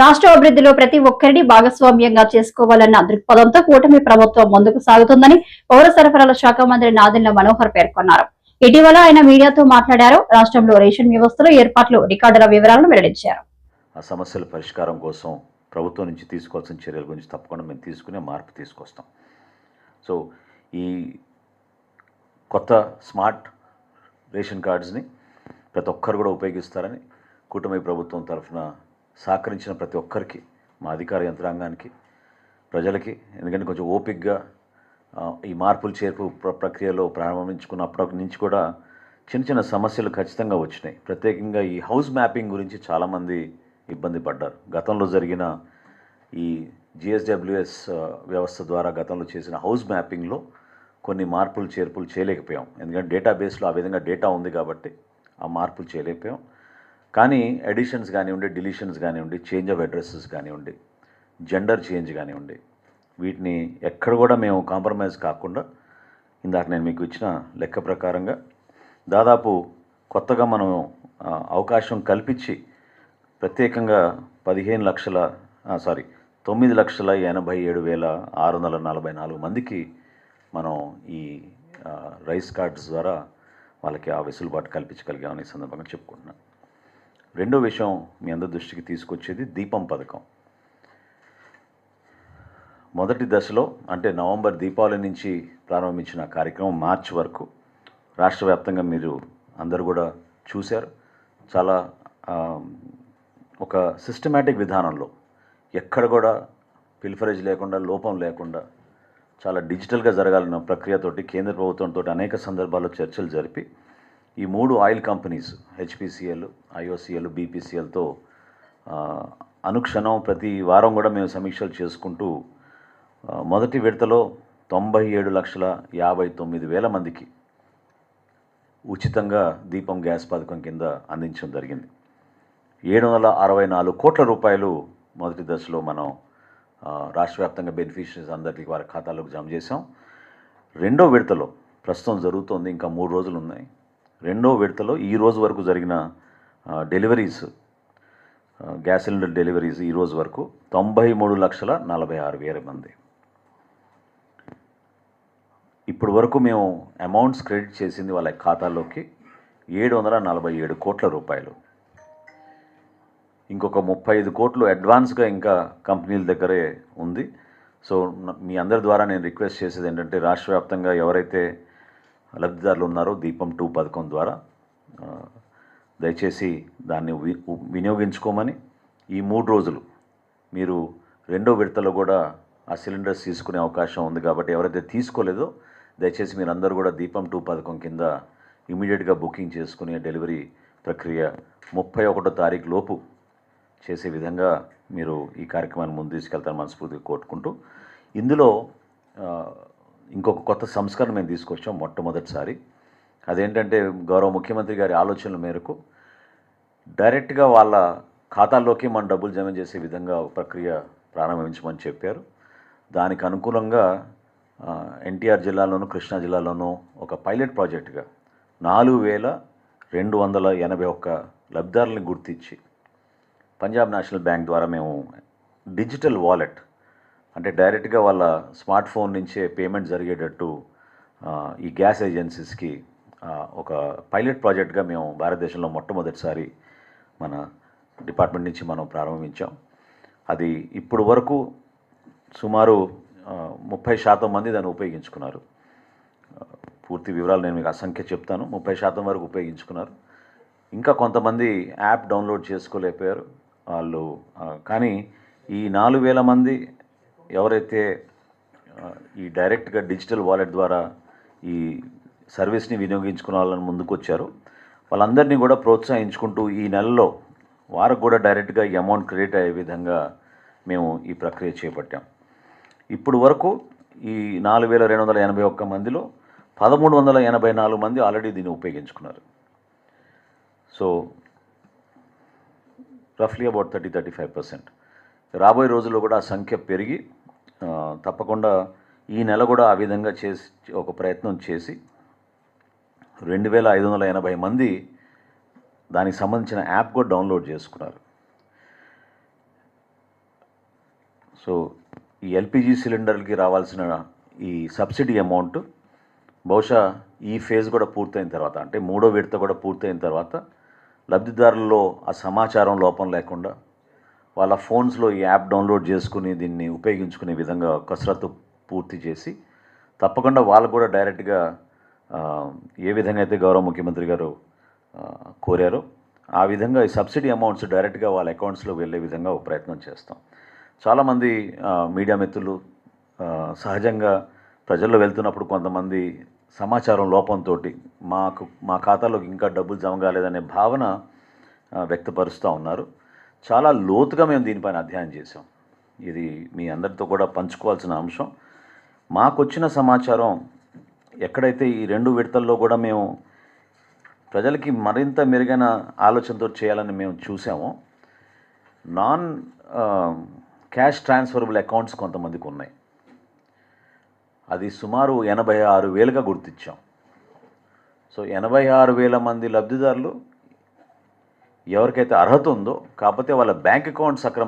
రాష్ట్ర అభివృద్ధిలో ప్రతి ఒక్కరిని భాగస్వామ్యంగా చేసుకోవాలన్న దృక్పథంతో కూటమి ప్రభుత్వం ముందుకు సాగుతుందని పౌర సరఫరాల శాఖ మంత్రి నాదెండ్ల మనోహర్ పేర్కొన్నారు. ఇటీవల ఆయన మీడియాతో మాట్లాడారు. రాష్ట్రంలో రేషన్ వ్యవస్థలో ఏర్పాట్లు రికార్డుల వివరాలను వెల్లడించారు. ఆ సమస్యల పరిష్కారం కోసం ప్రభుత్వం నుంచి తీసుకోవాల్సిన చర్యల గురించి తప్పకుండా మేము తీసుకునే మార్పు తీసుకొస్తాం. సో ఈ కొత్త స్మార్ట్ రేషన్ కార్డ్స్ని ప్రతి ఒక్కరు కూడా ఉపయోగిస్తారని కూటమి ప్రభుత్వం తరఫున సహకరించిన ప్రతి ఒక్కరికి మా అధికార యంత్రాంగానికి ప్రజలకి. ఎందుకంటే కొంచెం ఓపిక్గా ఈ మార్పులు చేర్పు ప్ర ప్రక్రియలో ప్రారంభించుకున్నప్పటి నుంచి కూడా చిన్న చిన్న సమస్యలు ఖచ్చితంగా వచ్చినాయి. ప్రత్యేకంగా ఈ హౌస్ మ్యాపింగ్ గురించి చాలామంది ఇబ్బంది పడ్డారు. గతంలో జరిగిన ఈ జిఎస్డబ్ల్యూఎస్ వ్యవస్థ ద్వారా గతంలో చేసిన హౌస్ మ్యాపింగ్లో కొన్ని మార్పులు చేర్పులు చేయలేకపోయాం. ఎందుకంటే డేటాబేస్లో ఆ విధంగా డేటా ఉంది కాబట్టి ఆ మార్పులు చేయలేకపోయాం. కానీ ఎడిషన్స్ కానివ్వండి డిలీషన్స్ కానివ్వండి చేంజ్ ఆఫ్ అడ్రస్సెస్ కానివ్వండి జెండర్ చేంజ్ కానివ్వండి వీటిని ఎక్కడ కూడా మేము కాంప్రమైజ్ కాకుండా ఇందాక నేను మీకు ఇచ్చిన లెక్క ప్రకారంగా దాదాపు కొత్తగా మనం అవకాశం కల్పించి ప్రత్యేకంగా పదిహేను లక్షల సారీ తొమ్మిది లక్షల ఎనభై ఏడు వేల ఆరు వందల నలభై నాలుగు మందికి మనం ఈ రైస్ కార్డ్స్ ద్వారా వాళ్ళకి ఆ వెసులుబాటు కల్పించగలిగామని సందర్భంగా చెప్పుకుంటున్నాను. రెండో విషయం మీ అందరి దృష్టికి తీసుకొచ్చేది దీపం పథకం. మొదటి దశలో అంటే నవంబర్ దీపావళి నుంచి ప్రారంభించిన కార్యక్రమం మార్చి వరకు రాష్ట్ర వ్యాప్తంగా మీరు అందరూ కూడా చూశారు. చాలా ఒక సిస్టమేటిక్ విధానంలో ఎక్కడ కూడా పిల్ఫరేజ్ లేకుండా లోపం లేకుండా చాలా డిజిటల్గా జరగాలన్న ప్రక్రియతోటి కేంద్ర ప్రభుత్వంతో అనేక సందర్భాల్లో చర్చలు జరిపి ఈ మూడు ఆయిల్ కంపెనీస్ హెచ్పిసిఎల్ ఐఓసిఎల్ బీపీసీఎల్తో అనుక్షణం ప్రతి వారం కూడా మేము సమీక్షలు చేసుకుంటూ మొదటి విడతలో తొంభై ఏడు లక్షల యాభై తొమ్మిది వేల మందికి ఉచితంగా దీపం గ్యాస్ పథకం కింద అందించడం జరిగింది. ఏడు వందల అరవై నాలుగు కోట్ల రూపాయలు మొదటి దశలో మనం రాష్ట్రవ్యాప్తంగా రాష్ట్ర వ్యాప్తంగా బెనిఫిషరీస్ అందరికీ వారి ఖాతాలోకి జమ చేసాం రెండో విడతలో ప్రస్తుతం జరుగుతోంది ఇంకా మూడు రోజులు ఉన్నాయి. రెండో విడతలో ఈ రోజు వరకు జరిగిన డెలివరీస్ గ్యాస్ సిలిండర్ డెలివరీస్ ఈ రోజు వరకు తొంభై మూడు లక్షల నలభై ఆరు వేల మంది. ఇప్పుడు వరకు మేము అమౌంట్స్ క్రెడిట్ చేసింది వాళ్ళ ఖాతాలోకి ఏడు వందల నలభై ఏడు కోట్ల రూపాయలు. ఇంకొక ముప్పై ఐదు కోట్లు అడ్వాన్స్గా ఇంకా కంపెనీల దగ్గరే ఉంది. సో మీ అందరి ద్వారా నేను రిక్వెస్ట్ చేసేది ఏంటంటే రాష్ట్ర వ్యాప్తంగా ఎవరైతే లబ్ధిదారులు ఉన్నారో దీపం టూ పథకం ద్వారా. దయచేసి దాన్ని వి- వినియోగించుకోమని ఈ మూడు రోజులు మీరు రెండో విడతలో కూడా ఆ సిలిండర్స్ తీసుకునే అవకాశం ఉంది కాబట్టి ఎవరైతే తీసుకోలేదో దయచేసి మీరు అందరూ కూడా దీపం టూ పథకం కింద ఇమీడియట్గా బుకింగ్ చేసుకునే డెలివరీ ప్రక్రియ ముప్పై ఒకటో తారీఖు లోపు చేసే విధంగా మీరు ఈ కార్యక్రమాన్ని ముందు తీసుకెళ్తారని మనస్ఫూర్తిగా కోరుకుంటూ. ఇందులో ఇంకొక కొత్త సంస్కరణ మేము తీసుకొచ్చాం మొట్టమొదటిసారి. అదేంటంటే గౌరవ ముఖ్యమంత్రి గారి ఆలోచనల మేరకు డైరెక్ట్గా వాళ్ళ ఖాతాల్లోకి మన డబ్బులు జమ చేసే విధంగా ప్రక్రియ ప్రారంభించమని చెప్పారు. దానికి అనుకూలంగా ఎన్టీఆర్ జిల్లాలోను కృష్ణా జిల్లాలోనూ ఒక పైలట్ ప్రాజెక్టుగా నాలుగు వేల రెండు వందల ఎనభై ఒక్క లబ్ధిదారులను గుర్తించి పంజాబ్ నేషనల్ బ్యాంక్ ద్వారా మేము డిజిటల్ వాలెట్ అంటే డైరెక్ట్గా వాళ్ళ స్మార్ట్ ఫోన్ నుంచే పేమెంట్ జరిగేటట్టు ఈ గ్యాస్ ఏజెన్సీస్కి ఒక పైలట్ ప్రాజెక్ట్గా మేము భారతదేశంలో మొట్టమొదటిసారి మన డిపార్ట్మెంట్ నుంచి మనం ప్రారంభించాం. అది ఇప్పుడు వరకు సుమారు ముప్పై శాతం మంది దాన్ని ఉపయోగించుకున్నారు. పూర్తి వివరాలు నేను మీకు అసంఖ్య చెప్తాను. ముప్పై శాతం వరకు ఉపయోగించుకున్నారు. ఇంకా కొంతమంది యాప్ డౌన్లోడ్ చేసుకోలేకపోయారు. వాళ్ళు కానీ ఈ నాలుగు వేల మంది ఎవరైతే ఈ డైరెక్ట్గా డిజిటల్ వాలెట్ ద్వారా ఈ సర్వీస్ని వినియోగించుకున్న వాళ్ళని ముందుకు వచ్చారు వాళ్ళందరినీ కూడా ప్రోత్సహించుకుంటూ ఈ నెలలో వారికి కూడా డైరెక్ట్గా ఈ అమౌంట్ క్రెడిట్ అయ్యే విధంగా మేము ఈ ప్రక్రియ చేపట్టాం. ఇప్పుడు వరకు ఈ నాలుగు వేల రెండు వందల ఎనభై ఒక్క మందిలో పదమూడు వందల ఎనభై నాలుగు మంది ఆల్రెడీ దీన్ని ఉపయోగించుకున్నారు. So రఫ్లీ about thirty thirty five percent. రాబోయే రోజుల్లో కూడా ఆ సంఖ్య పెరిగి తప్పకుండా ఈ నెల కూడా ఆ విధంగా చేసి ఒక ప్రయత్నం చేసి రెండు వేల ఐదు వందల ఎనభై మంది దానికి సంబంధించిన యాప్ కూడా డౌన్లోడ్ చేసుకున్నారు. సో ఈ ఎల్పిజి సిలిండర్లకి రావాల్సిన ఈ సబ్సిడీ అమౌంట్ బహుశా ఈ ఫేజ్ కూడా పూర్తయిన తర్వాత అంటే మూడో విడత కూడా పూర్తయిన తర్వాత లబ్ధిదారుల్లో ఆ సమాచారం లోపం లేకుండా వాళ్ళ ఫోన్స్లో ఈ యాప్ డౌన్లోడ్ చేసుకుని దీన్ని ఉపయోగించుకునే విధంగా కసరత్తు పూర్తి చేసి తప్పకుండా వాళ్ళు కూడా డైరెక్ట్గా ఏ విధంగా అయితే గౌరవ ముఖ్యమంత్రి గారు కోరారో ఆ విధంగా ఈ సబ్సిడీ అమౌంట్స్ డైరెక్ట్గా వాళ్ళ అకౌంట్స్లో వెళ్ళే విధంగా ఒక ప్రయత్నం చేస్తాం. చాలామంది మీడియా మిత్రులు సహజంగా ప్రజల్లో వెళ్తున్నప్పుడు కొంతమంది సమాచారం లోపంతో మాకు మా ఖాతాలోకి ఇంకా డబ్బులు జమ కాలేదనే భావన వ్యక్తపరుస్తూ ఉన్నారు. చాలా లోతుగా మేము దీనిపైన అధ్యయనం చేసాం ఇది మీ అందరితో కూడా పంచుకోవాల్సిన అంశం. మాకు వచ్చిన సమాచారం ఎక్కడైతే ఈ రెండు విడతల్లో కూడా మేము ప్రజలకి మరింత మెరుగైన ఆలోచనతో చేయాలని మేము చూసామో నాన్ క్యాష్ ట్రాన్స్ఫరబుల్ అకౌంట్స్ కొంతమందికి ఉన్నాయి. అది సుమారు ఎనభై ఆరు వేలుగా గుర్తించాం. సో ఎనభై ఆరు వేల మంది లబ్ధిదారులు ఎవరికైతే అర్హత ఉందో కాకపోతే వాళ్ళ బ్యాంక్ అకౌంట్ సక్రమంగా